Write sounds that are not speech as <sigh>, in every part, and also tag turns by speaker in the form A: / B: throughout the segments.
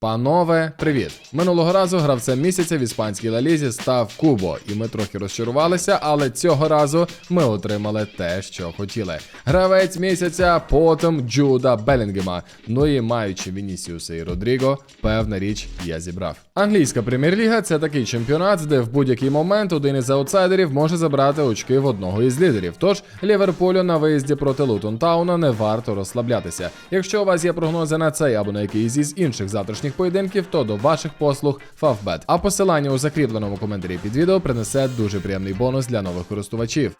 A: Панове, привіт! Минулого разу гравцем місяця в іспанській лалізі став Кубо, і ми трохи розчарувалися, але цього разу ми отримали те, що хотіли. Гравець місяця, потім Джуда Белінгема. Ну і маючи Вінісіуса і Родріго, певна річ я зібрав. Англійська прем'єр-ліга це такий чемпіонат, де в будь-який момент один із аутсайдерів може забрати очки в одного із лідерів. Тож Ліверпулю на виїзді проти Лутон Тауна не варто розслаблятися. Якщо у вас є прогнози на цей або на якийсь із інших завтрашніх поєдинків, то до ваших послуг Favbet. А посилання у закріпленому коментарі під відео принесе дуже приємний бонус для нових користувачів.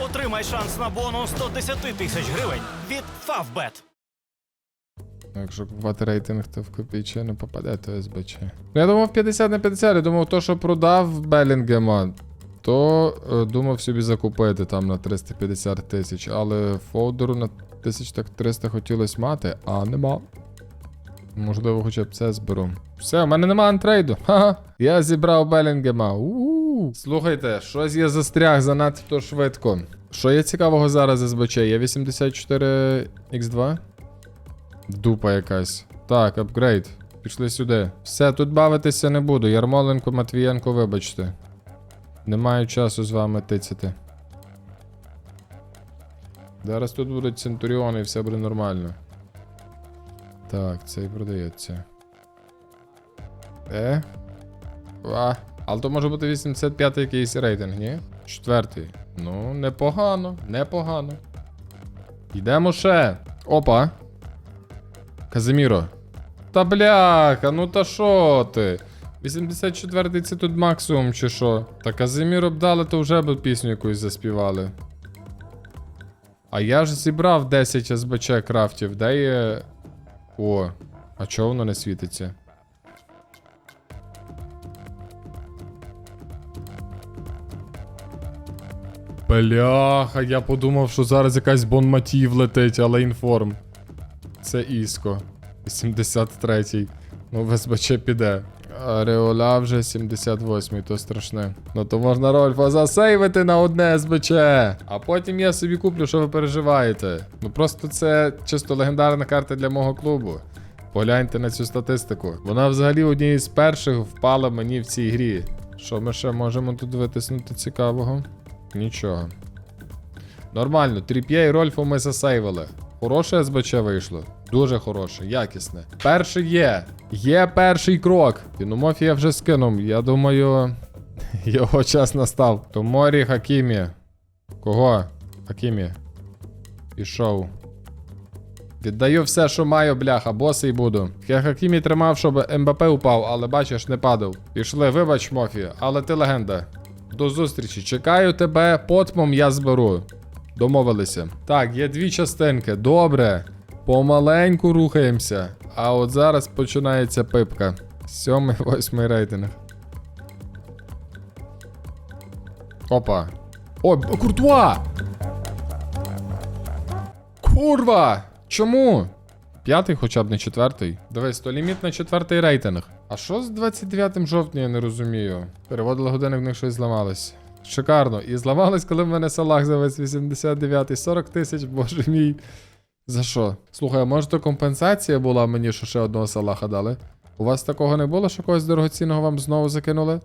B: Отримай шанс на бонус 110 тисяч гривень від Favbet.
A: Якщо купувати рейтинг, то в копійчину попаде, то СБЧ. Ну, я думав 50 на 50, я думав, то, що продав Белінгема, то е, думав собі закупити там на 350 тисяч, але фолдеру на 1300 хотілося мати, а нема. Можливо, хоча б це зберу. Все, у мене нема антрейду. Ха-ха. Я зібрав Белінгема. У-у-у. Слухайте, щось я застряг занадто швидко. Що є цікавого зараз СБЧ? Є 84 X2? Дупа якась. Так, апгрейд. Пішли сюди. Все, тут бавитися не буду. Ярмоленко, Матвієнко, вибачте. Не маю часу з вами тицяти. Зараз тут будуть центуріони і все буде нормально. Так, цей продається. Е? А, але то може бути 85 й якийсь рейтинг, ні? Четвертий. Ну, непогано, непогано. Йдемо ще. Опа. Казиміро. Та бляха, ну та що ти? 84-й це тут максимум, чи що? Та Казиміро б дали, то вже б пісню якусь заспівали. А я ж зібрав 10 СБЧ крафтів, де є. О, а чого воно не світиться? Бляха, я подумав, що зараз якась бонматів летить, але інформ. Це Іско. 83-й. Ну, ВСБЧ піде. Ареола вже 78-й, то страшне. Ну то можна Рольфа засейвити на одне СБЧ. А потім я собі куплю, що ви переживаєте. Ну просто це чисто легендарна карта для мого клубу. Погляньте на цю статистику. Вона взагалі однією з перших впала мені в цій грі. Що ми ще можемо тут витиснути цікавого? Нічого. Нормально, Тріп'є і Рольфа ми засейвили. Хороше СБЧ вийшло. Дуже хороше, якісне. Перший є. Є перший крок. Іномофія вже скинув. Я думаю, <laughs> його час настав. Томорі Хакімі. Кого? Хакімі. Пішов. Віддаю все, що маю, бляха, босий буду. Я Хакімі тримав, щоб МБП упав, але бачиш, не падав. Пішли, вибач, Мофі, але ти легенда. До зустрічі. Чекаю тебе, потмом я зберу. Домовилися. Так, є дві частинки. Добре. Помаленьку рухаємося. А от зараз починається пипка. Сьомий, <laughs> восьмий рейтинг. Опа. Ой, куртуа! Курва! Чому? П'ятий, хоча б не четвертий. Дивись, то ліміт на четвертий рейтинг. А що з 29 жовтня, я не розумію. Переводили години, в них щось зламалось. Шикарно. І зламалось, коли в мене салах завез 89 40 тисяч, боже мій. За що? Слухай, а може то компенсація була мені, що ще одного салаха дали? У вас такого не було, що когось дорогоцінного вам знову закинули?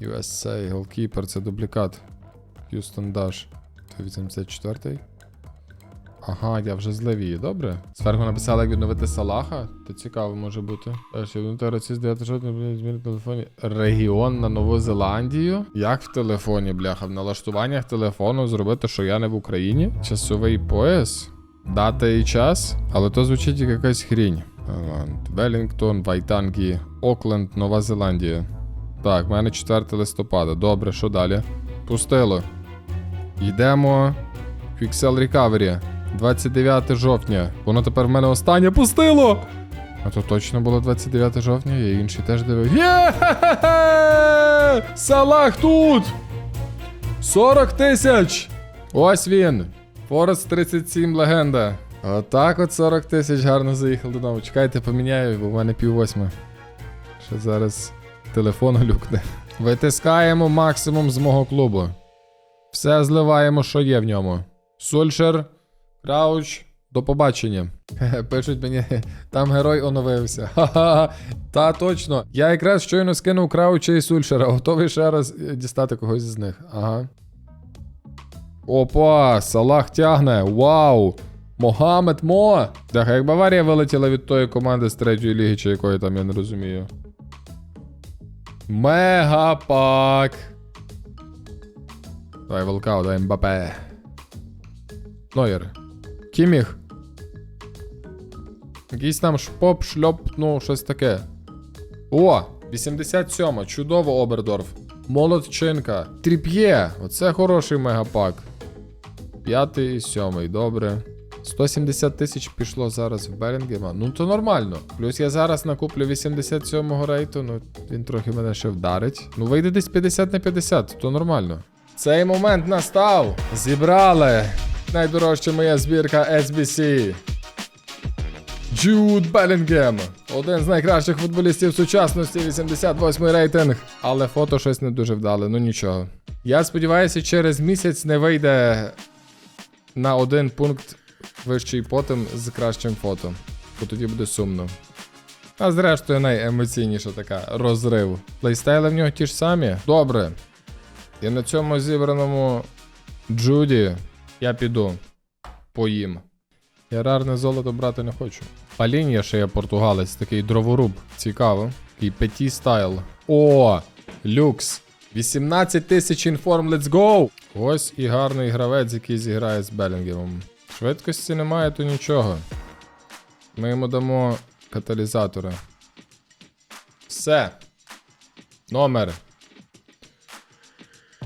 A: USA, Goalkeeper, це дублікат. Houston Dash. Це 84-й. Ага, я вже злив добре. Зверху написали, як відновити Салаха. То цікаво може бути. Інтерації з 9 жовтня зміни в телефоні. Регіон на Нову Зеландію. Як в телефоні, бляха? В налаштуваннях телефону зробити, що я не в Україні. Часовий пояс. Дата і час. Але то звучить як якась хрінь. Велінгтон, Вайтангі, Окленд, Нова Зеландія. Так, в мене 4 листопада. Добре, що далі? Пустило. Йдемо. Quixel Recovery. 29 жовтня. Воно тепер в мене останнє пустило. А то точно було 29 жовтня, я інший теж дивив. Є! Салах тут! 40 тисяч! Ось він! Форест 37 легенда. Отак от 40 тисяч гарно заїхав додому. Чекайте, поміняю, бо в мене пів восьми. Ще зараз телефон глюкне. Витискаємо максимум з мого клубу. Все зливаємо, що є в ньому. Сульшер, Крауч, До побачення. <laughs> Пишуть мені, там герой оновився. Ха-ха. Та точно. Я якраз щойно скинув Крауча і Сульшера. Готовий ще раз е, дістати когось з них. Ага. Опа, Салах тягне. Вау! Могамед Мо! Так, як Баварія вилетіла від тої команди з третьої ліги, чи якої там, я не розумію. Мегапак. Давай Волкау, дай Мбапе. Нойер. Кіміх. Якийсь там шпоп, шльоп, ну, щось таке. О! 87 чудово Обердорф. Молодчинка. Тріп'є. Оце хороший мегапак. П'ятий сьомий, добре. 170 тисяч пішло зараз в Белінгема. Ну то нормально. Плюс я зараз накуплю 87-го рейту, ну він трохи мене ще вдарить. Ну вийде десь 50 на 50, то нормально. Цей момент настав. Зібрали. Найдорожча моя збірка SBC. Джуд Белінгем. Один з найкращих футболістів сучасності, 88 рейтинг. Але фото щось не дуже вдале, ну нічого. Я сподіваюся, через місяць не вийде на один пункт вищий потім з кращим фото. Бо тоді буде сумно. А зрештою найемоційніша така розрив. Плейстайли в нього ті ж самі. Добре. І на цьому зібраному Джуді я піду. Поїм. Я рарне золото брати не хочу. Палінія ще є португалець, такий дроворуб. Цікаво. Такий петі стайл. О! Люкс. 18 тисяч інформ, let's go! Ось і гарний гравець, який зіграє з Белінгемом. Швидкості немає, то нічого. Ми йому дамо каталізатори. Все. Номер.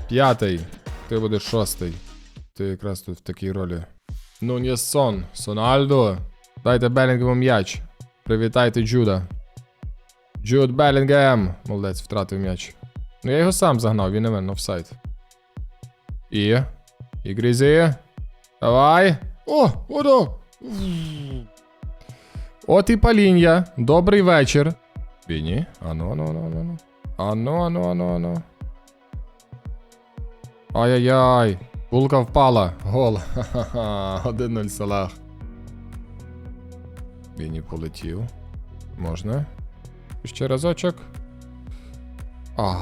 A: П'ятий. Ти будеш шостий. Ти якраз тут в такій ролі. Сон. Сональдо. Дайте Белінгему м'яч. Привітайте Джуда. Джуд Белінгем. Молодець, втратив м'яч. Ну я його сам загнав, він не винен, офсайд. І. І Грізі. Давай. О, оно. От і Паління. Добрий вечір. Віні. Ану, ану, ану, ану, ану. Ану, ану, ану. Ай-яй-яй. Булка впала. Гол. Ха-ха-ха. 1-0 Салах. Віні полетів. Можна. Ще разочок. А.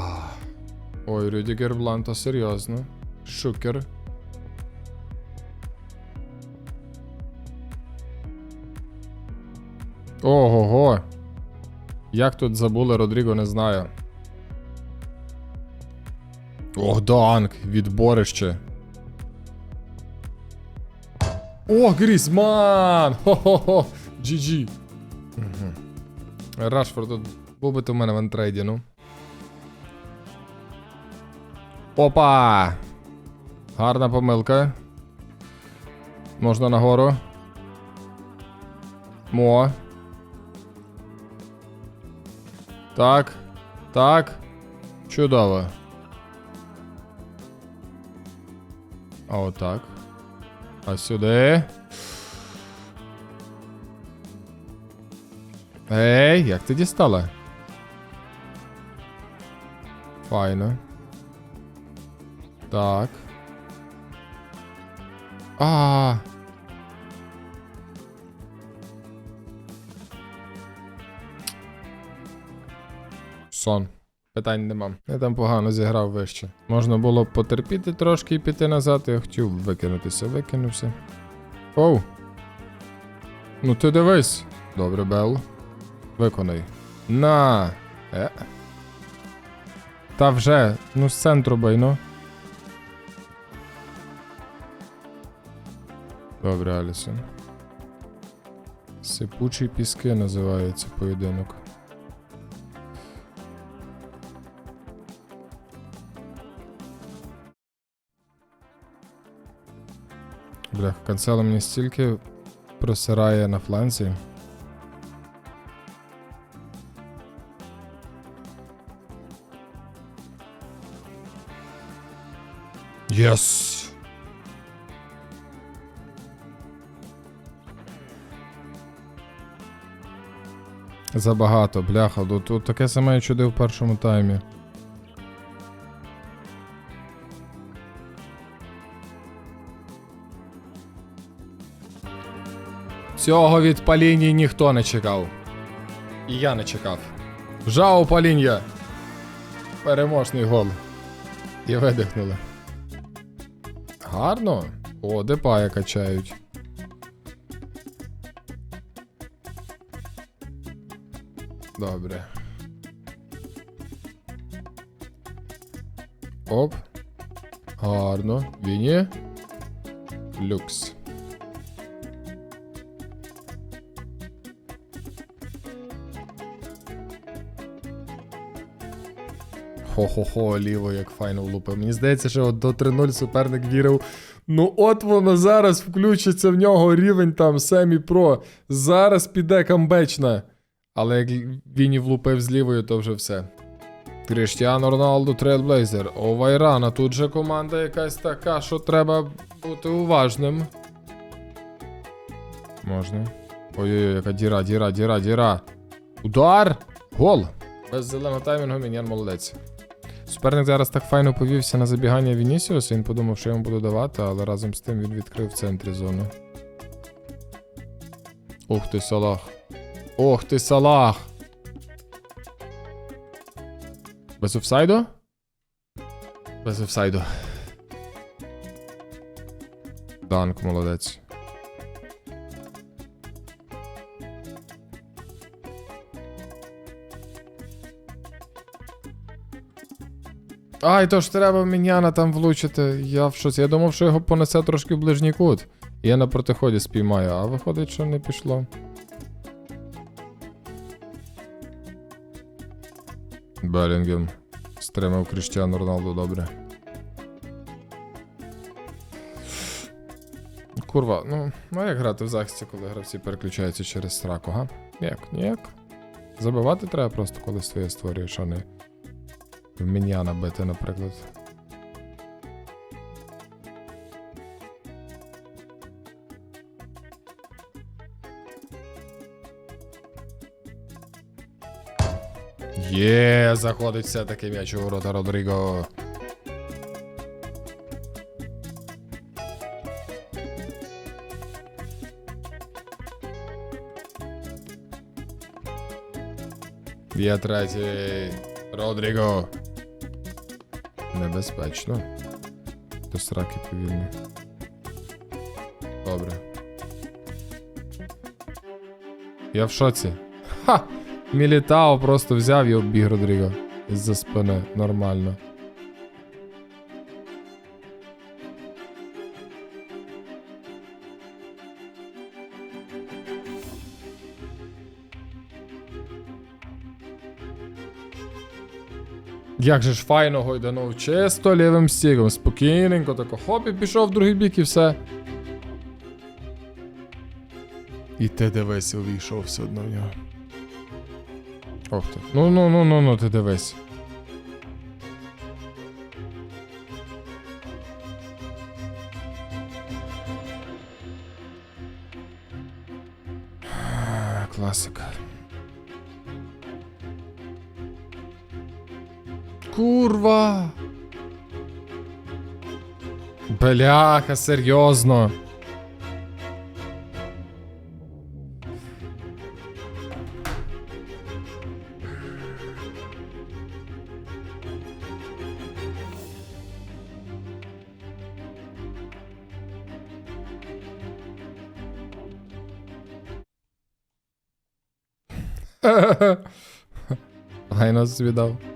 A: Ой, Рюдігер Бланта, серйозно. Шукер. Ого-го. Як тут забули Родріго, не знаю. Ох, Данк, відборище. О, Грізман! Хо-хо-хо! GG. Угу. Рашфорд тут був би то мене в антрейді, ну. Опа! Гарна помилка. Можна нагору. Мо. Так. Так. Чудово. А отак. А сюди. Ей, як ти дістала? Файно. Так. А. Сон. Питань нема. Я там погано зіграв вище. Можна було б потерпіти трошки і піти назад. Я хотів викинутися, викинувся. Оу. Ну ти дивись. Добре, Бел. Виконай. На. Е. Та вже, ну з центру байно. Добре, Алісон. Сипучі піски називається поєдинок. Бля, канцело мені стільки просирає на фланзі. Єс! Забагато, бляха. Тут, таке саме я чудив в першому таймі. Цього від Паліні ніхто не чекав. І я не чекав. Жао Палін'я! Переможний гол. І видихнули. Гарно. О, депая качають. Добре. Оп. Гарно. Віні. Люкс. Хо-хо-хо, ліво, як файно влупив. Мені здається, що от до 3-0 суперник вірив. Ну от воно зараз включиться в нього рівень там семі про. Зараз піде камбечна. Але як він влупив з лівою, то вже все. Кріштіану Роналду Трейлблейзер. О, Вайрана. Тут же команда якась така, що треба бути уважним. Можна. Ой-ой-ой, яка діра, діра, діра, діра. Удар! Гол! Без зеленого таймінгу Мінян молодець. Суперник зараз так файно повівся на забігання Вінісіуса, він подумав, що йому буду давати, але разом з тим він відкрив в центрі зону. Ух ти, Салах. Ох ти, Салах! Без офсайду? Без офсайду. Данк, молодець. Ай, то ж треба міняна там влучити. Я в щось. Я думав, що його понесе трошки в ближній кут. Я на протиході спіймаю, а виходить, що не пішло. Белінгем. Стримав Кріштіану Роналду добре. Курва, ну, ну як грати в захисті, коли гравці переключаються через сраку, га? Ніяк, ніяк. Забивати треба просто, коли своє створюєш, а не міняна бити, наприклад. Є, заходить все-таки м'яч у ворота Родріго. Є третій. Родріго. Небезпечно. До сраки повільно. Добре. Я в шоці. Ха! Мілітао просто взяв і обіг Родріго. Із-за спини. Нормально. Як же ж файно гойданув, чисто лівим стігом, спокійненько, тако хоп і пішов в другий бік і все. І ти дивись, увійшов все одно в нього. Ох ти. Ну ну ну ну ну ти дивись. Класика. Бляха, серйозно. <laughs> Гайно звідав.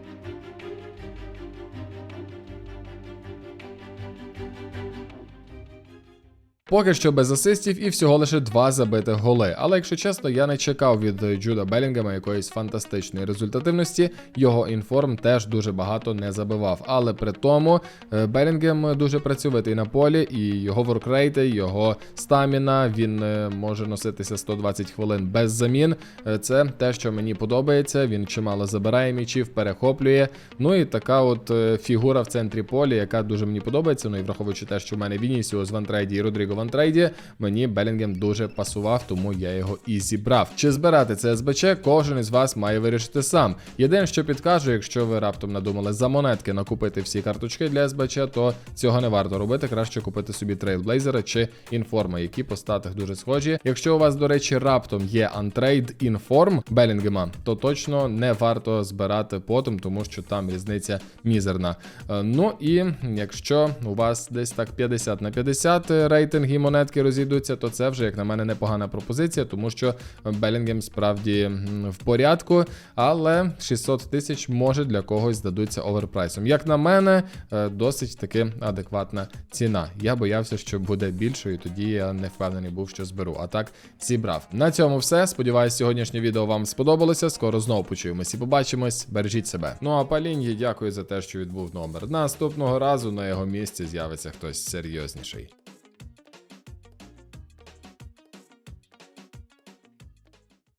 A: Поки що без асистів і всього лише два забитих голи. Але якщо чесно, я не чекав від Джуда Белінгема якоїсь фантастичної результативності. Його інформ теж дуже багато не забивав. Але при тому е, Белінгем дуже працьовитий на полі, і його воркрейти, його стаміна, він е, може носитися 120 хвилин без замін. Е, Це те, що мені подобається. Він чимало забирає м'ячів, перехоплює. Ну і така от фігура в центрі поля, яка дуже мені подобається. Ну і враховуючи те, що в мене Вінісіус, Вантрейді і Родріго в антрейді, мені Белінгем дуже пасував, тому я його і зібрав. Чи збирати це СБЧ, кожен із вас має вирішити сам. Єдине, що підкажу, якщо ви раптом надумали за монетки накупити всі карточки для СБЧ, то цього не варто робити. Краще купити собі трейлблейзера чи інформа, які по статах дуже схожі. Якщо у вас, до речі, раптом є антрейд інформ Белінгема, то точно не варто збирати потом, тому що там різниця мізерна. Е, Ну і якщо у вас десь так 50 на 50 рейтинги і монетки розійдуться, то це вже, як на мене, непогана пропозиція, тому що Белінгем справді в порядку, але 600 тисяч може для когось здадуться оверпрайсом. Як на мене, е, досить таки адекватна ціна. Я боявся, що буде більшою, тоді я не впевнений був, що зберу. А так зібрав. На цьому все. Сподіваюсь, сьогоднішнє відео вам сподобалося. Скоро знову почуємось і побачимось. Бережіть себе. Ну а Палінгі, дякую за те, що відбув номер. Наступного разу на його місці з'явиться хтось серйозніший.